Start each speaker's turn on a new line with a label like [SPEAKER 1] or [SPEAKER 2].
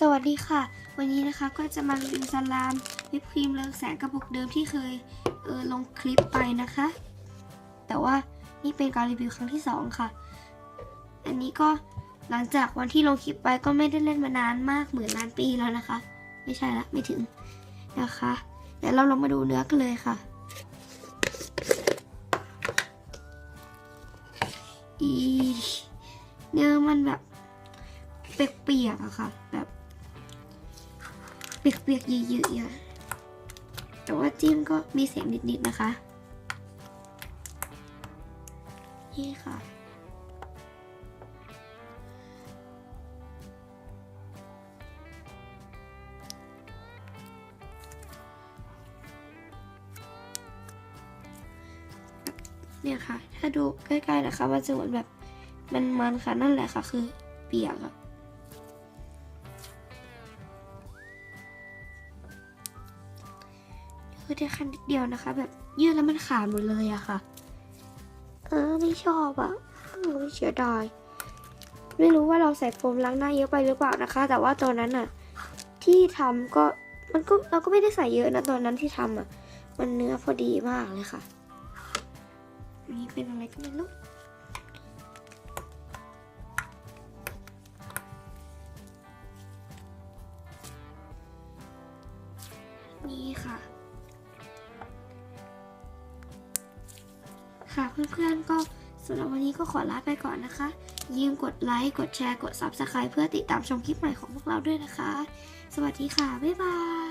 [SPEAKER 1] สวัสดีค่ะ วันนี้นะคะก็จะมารีวิวสลามวิปครีมเรืองแสงกระปุกเดิมที่เคยเออลงคลิปไปนะคะ แต่ว่านี่เป็นการรีวิวครั้งที่สองค่ะ อันนี้ก็หลังจากวันที่ลงคลิปไปก็ไม่ได้เล่นมานานมากเหมือนล้านปีแล้วนะคะ ไม่ใช่ละไม่ถึงนะคะ เดี๋ยวเราลองมาดูเนื้อกันเลยค่ะ อีเนื้อมันแบบเปียกๆอะค่ะ แบบ เปียกๆเยอะๆแต่ว่าจิ้มก็มีเสียงนิดๆนะคะนี่ค่ะเนี่ยค่ะ ถ้าดูใกล้ๆนะคะ มันจะเหมือนแบบมันๆค่ะ นั่นแหละค่ะ คือเปียกอะ คือได้คันนิดเดียวนะคะ แบบยืดแล้วมันขาดหมดเลยอะค่ะ เออไม่ชอบอะเออเสียดายไม่รู้ว่าเราใส่โฟมล้างหน้าเยอะไปหรือเปล่านะคะ แต่ว่าตอนนั้นอะที่ทำก็มันก็เราก็ไม่ได้ใส่เยอะนะตอนนั้นที่ทำอะมันเนื้อพอดีมากเลยค่ะนนี้เป็นอะไรก็ไม่รู้นี่ค่ะ ค่ะเพื่อนๆก็สำหรับวันนี้ก็ขอลาไปก่อนนะคะ ยืมกดไลค์ กดแชร์ กด Subscribe เพื่อติดตามชมคลิปใหม่ของพวกเราด้วยนะคะ สวัสดีค่ะ บ๊ายบาย